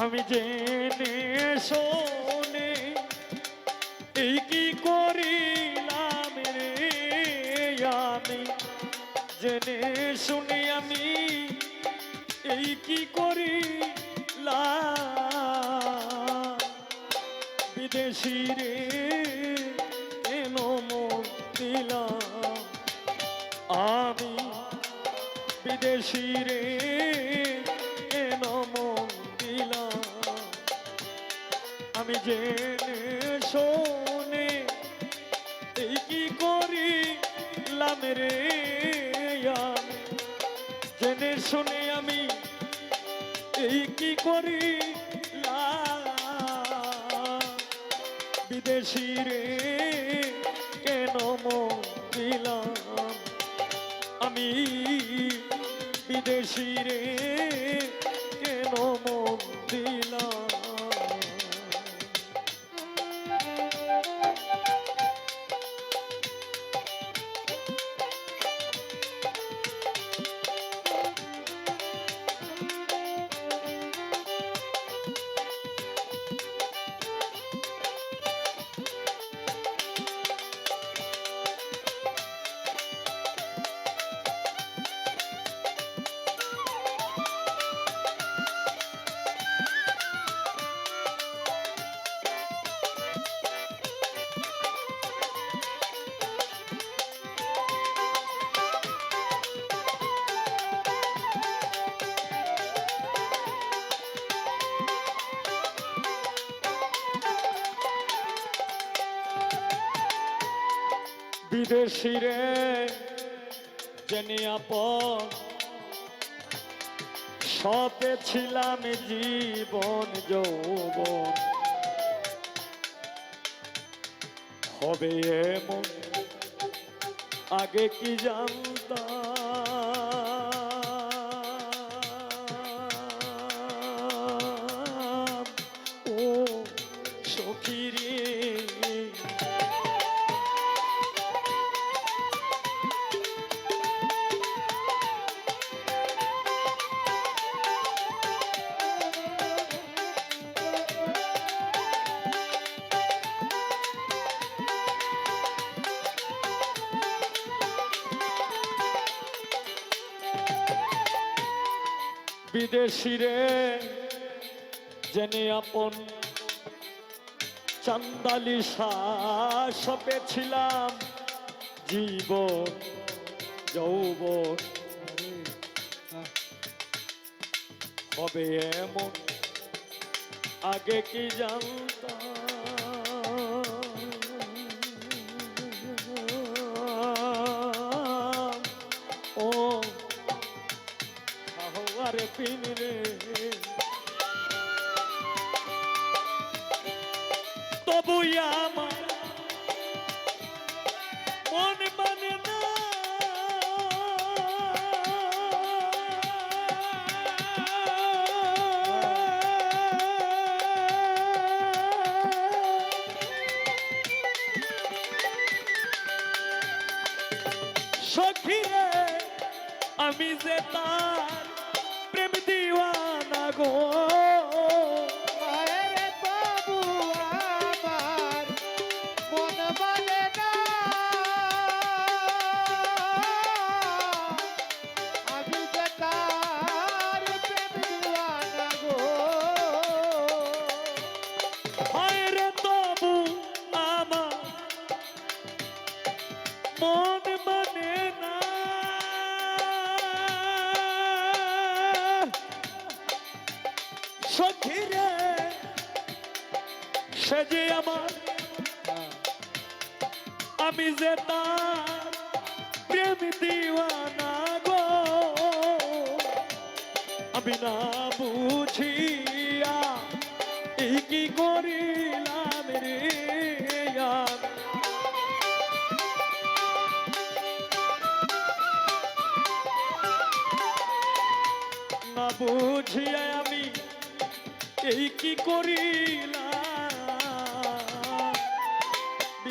আমি জেনে শোনে এই কি করিলাম রে? আমি জেনে শুনে আমি এই কি করিলাম? বিদেশি রে, কেন মন দিলাম আমি বিদেশি রে আমি জেনে শোনে এই কি করিলাম রে জেনে শুনে আমি এই কি করিলাম? বিদেশি রে, কেন দিলাম আমি বিদেশি রে বিদেশি রে জেনে সতে ছিলাম জীবন যৌবন। হবে এমন আগে কি জানতাম? বিদেশি রে জেনে আপন চান্দালি সপে ছিলাম জীব যৌব হবে এমন আগে কি জানতাম? পিন রে। তবু আমার মন মানে না। সখী আমি যে তার গো বাবু আমার মন মানে না। আমি প্রেম দিওয়ানা গো আমি না বুঝিয়া এই কি করিলাম রে? না বুঝিয়া আমি এই কি করিলাম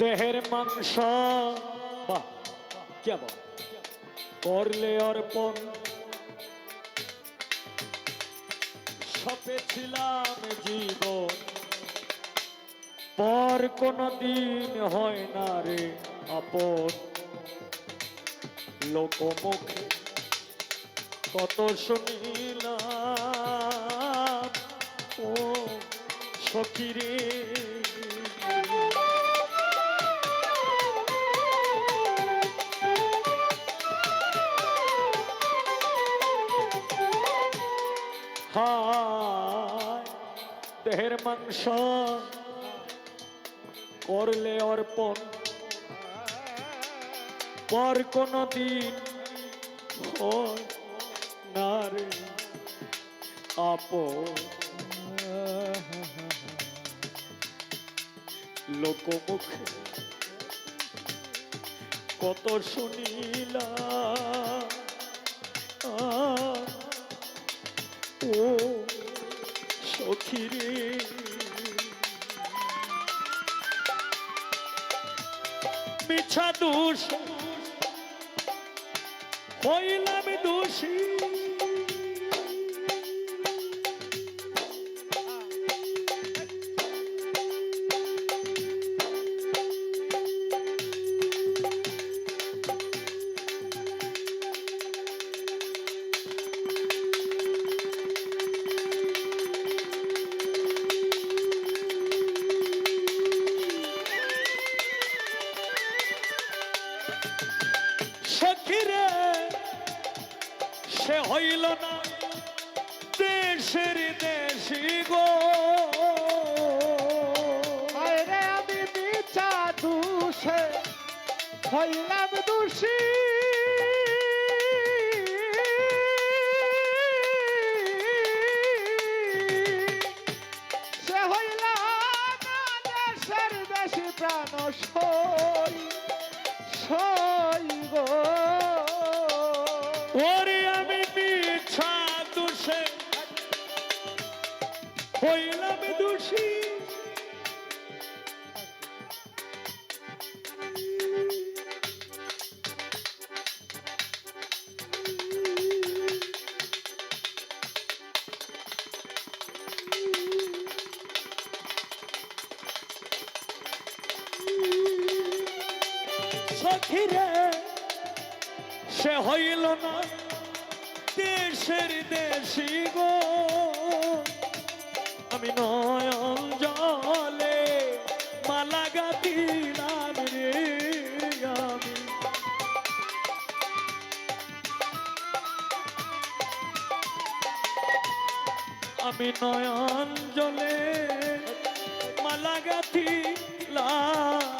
দেহের মাংস। বাহ, কে করলে অর্পণ। সপেছিলাম জীবন। পর কোনো দিন হয় না রে আপন। লোকমুখে কত শুনিলাম, ও সখিরে হায় দেহের মাংস করলে অর্পণ। পর কোনো দিন না রে আপন। লোকমুখে কত শুনিলা ও সখিরে। মিছা দোষ হইলাম দোষী। হইলাম দোষী। সখিরে, সে হইল না দেশের দেশি গো। আমি নয়ন জলে মালা রে আমি। আমি নয়ন জলে মালা গাথিলাম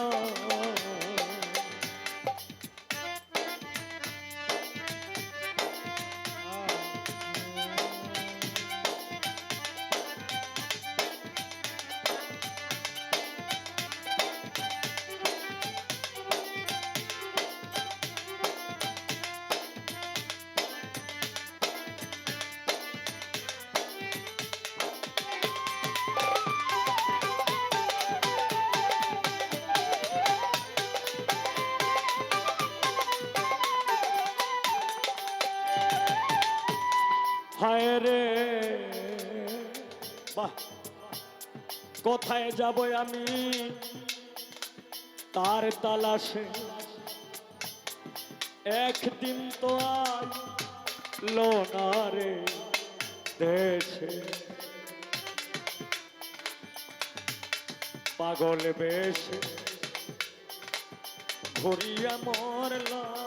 হায় রে? বাহ। কোথায় যাব আমি? তার তালাশে। একদিন তো আইলো না রে দেশে। পাগল বেশে। ঘুরিয়া মরলা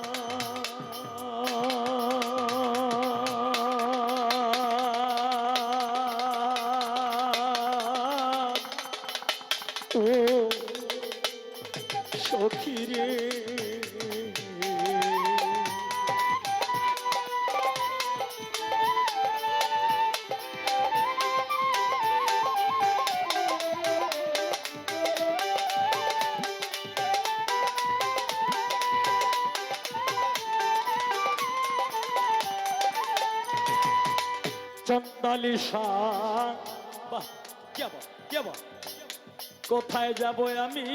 চন্দালি কোথায় যাব আমি?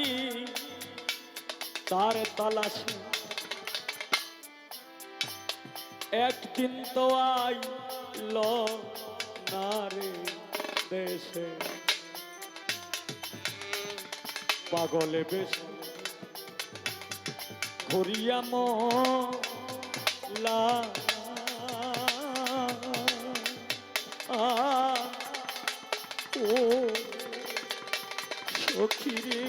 তার তালাশে। একদিন তো আইল না রে দেশে। পাগলে বেশ। ঘুরিয়া মলা ও সখী রে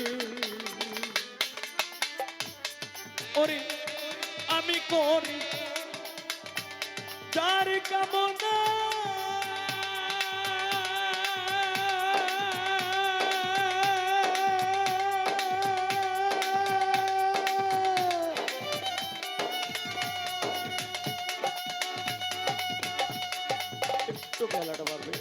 আমি করি যার কামনা একটু বেলাটা পারবে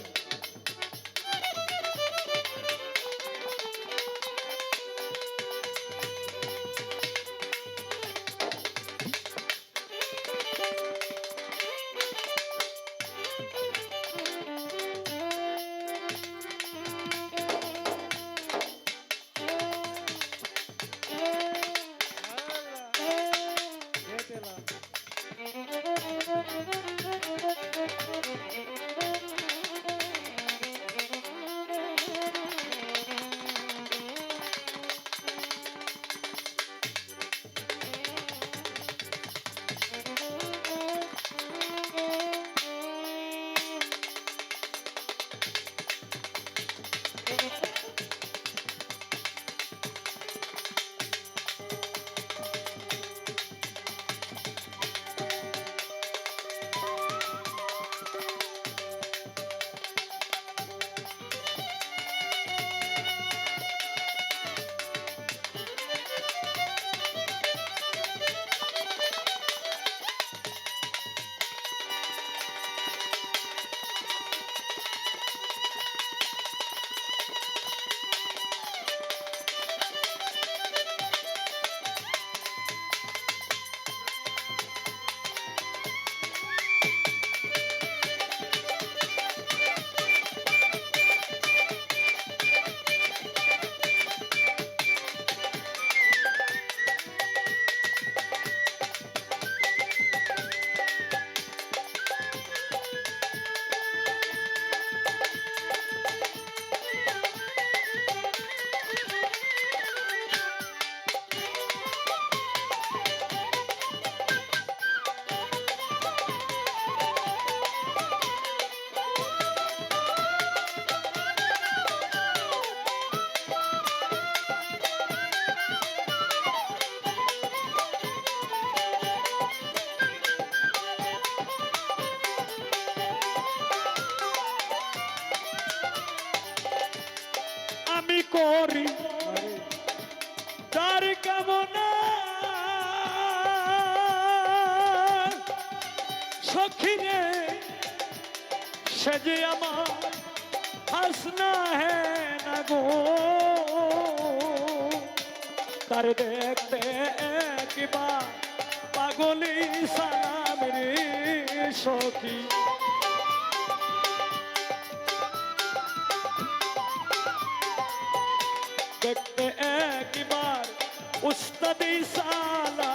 আমি সখী রে সে যে আমার হাসনা হে না গো। তার দেখতে একবার পাগলি সালাম রে সখী। দেখতে একবার উস্তাদি সালা